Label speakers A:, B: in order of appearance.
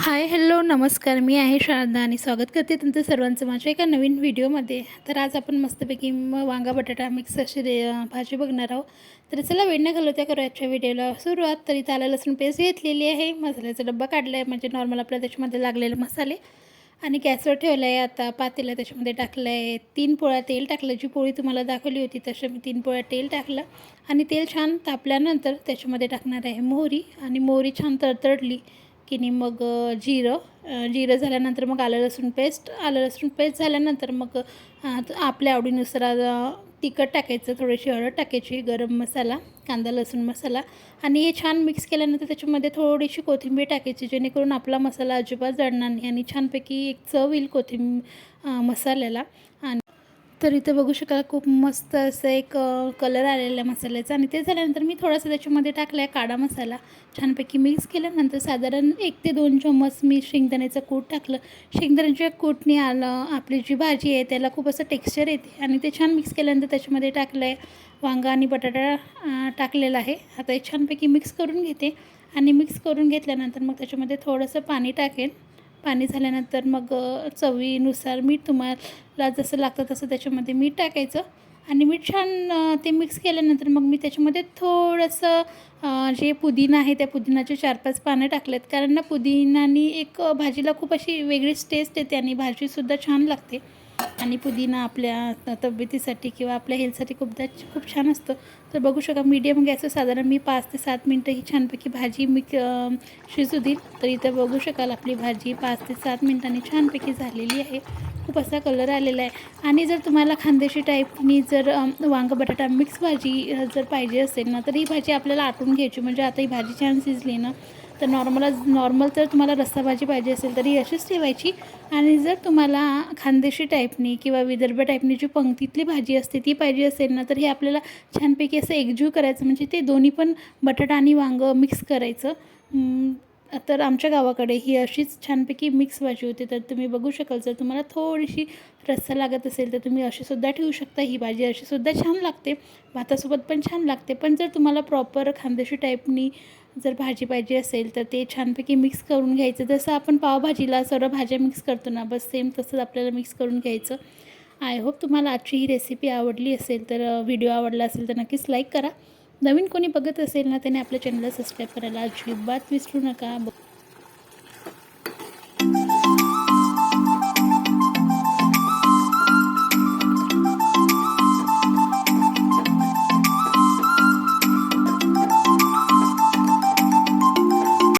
A: Hi hello नमस्कार. मी आहे शारदा आणि स्वागत करते तुमचं सर्वांचं माझ्या एका नवीन व्हिडिओमध्ये. तर आज आपण मस्तपैकी वांगा बटाटा मिक्स अशी रे भाजी बघणार आहोत. तर चला वेळ न घालवत्या करू आजच्या व्हिडिओला सुरुवात. तरी त्याला लसूण पेस्ट घेतलेली आहे. मसाल्याचा डब्बा काढला आहे म्हणजे नॉर्मल आपल्या त्याच्यामध्ये लागलेले मसाले. आणि गॅसवर ठेवलं आहे आता पातेला त्याच्यामध्ये टाकलं आहे तीन पोळ्या तेल टाकलं. जी पोळी तुम्हाला दाखवली होती तसं मी तीन पोळ्या तेल टाकलं. आणि तेल छान तापल्यानंतर त्याच्यामध्ये टाकणार आहे मोहरी. आणि मोहरी छान तडतडली. की नाही मग जिरं जिरं झाल्यानंतर मग आलं लसूण पेस्ट. आलं लसूण पेस्ट झाल्यानंतर मग आपल्या आवडीनुसार तिखट टाकायचं थोडीशी हळद टाकायची गरम मसाला कांदा लसूण मसाला. आणि हे छान मिक्स केल्यानंतर त्याच्यामध्ये थोडीशी कोथिंबीर टाकायची जेणेकरून आपला मसाला अजिबात जळणार नाही. आणि छानपैकी एक चव येईल कोथिंब मसाल्याला. आणि तर इथं बघू शकाल खूप मस्त असं एक कलर आलेला आहे मसाल्याचा. आणि ते झाल्यानंतर मी थोडासा त्याच्यामध्ये टाकला आहे काळा मसाला. छानपैकी मिक्स केल्यानंतर साधारण एक ते दोन चम्मच मी शेंगदाण्याचं कूट टाकलं. शेंगदाण्याच्या कूटने आलं आपली जी भाजी आहे त्याला खूप असं टेक्स्चर येते. आणि ते छान मिक्स केल्यानंतर त्याच्यामध्ये टाकलं आहे वांगा आणि बटाटा टाकलेला आहे. आता हे छानपैकी मिक्स करून घेते. आणि मिक्स करून घेतल्यानंतर मग त्याच्यामध्ये थोडंसं पाणी टाकेल पाणी झाल्यानंतर मग चवीनुसार मीठ तुम्हाला जसं लागतं तसं त्याच्यामध्ये मीठ टाकायचं आणि मीठ छान ते मिक्स केल्यानंतर मग मी त्याच्यामध्ये थोडंसं जे पुदिना आहे त्या पुदिनाचे चार पाच पानं टाकलेत. कारण ना पुदिनानी एक भाजीला खूप अशी वेगळीच टेस्ट येते आणि भाजीसुद्धा छान लागते. आणि पुदिना आपल्या तब्येतीसाठी किंवा आपल्या हेल्थसाठी खूपदा खूप छान असतं. तर बघू शका मीडियम गॅसवर साधारण मी पाच ते सात मिनटं ही छानपैकी भाजी मी शिजू देईल तर इथं बघू शकाल आपली भाजी पाच ते सात मिनटांनी छानपैकी झालेली आहे. खूप असा कलर आलेला आहे. आणि जर तुम्हाला खानदेशी टाईपनी जर वांग बटाटा मिक्स भाजी जर पाहिजे असेल ना तर ही भाजी आपल्याला आटून घ्यायची. म्हणजे आता ही भाजी छान शिजली ना तर नॉर्मल नॉर्मल जर तुम्हाला रस्सा भाजी पाहिजे असेल तर ही अशीच ठेवायची. आणि जर तुम्हाला खानदेशी टाईपनी किंवा विदर्भ टाईपनी जी पंक्तीतली भाजी असते ती पाहिजे असेल ना तर हे आपल्याला छानपैकी असं एकजीव करायचं. म्हणजे ते दोन्ही पण बटाटा आणि वांगं मिक्स करायचं. तर आमच्या गावाकडे ही अशीच छानपैकी मिक्स भाजी होती. तर तुम्ही बघू शकाल जर तुम्हाला थोडीशी रस्सा लागत असेल तर तुम्ही अशीसुद्धा ठेवू शकता. ही भाजी अशीसुद्धा छान लागते. भातासोबत पण छान लागते. पण जर तुम्हाला प्रॉपर खानदेशी टाईपनी जर भाजी पाहिजे असेल तर ते छानपैकी मिक्स करून घ्यायचं. जसं आपण पावभाजीला सर्व भाज्या मिक्स करतो ना बस सेम तसंच आपल्याला मिक्स करून घ्यायचं. आय होप तुम्हाला आजची ही रेसिपी आवडली असेल तर व्हिडिओ आवडला असेल तर नक्कीच लाईक करा. नवीन कोणी बघत असेल ना त्याने आपल्या चॅनलला सबस्क्राईब करायला अजिबात विसरू नका.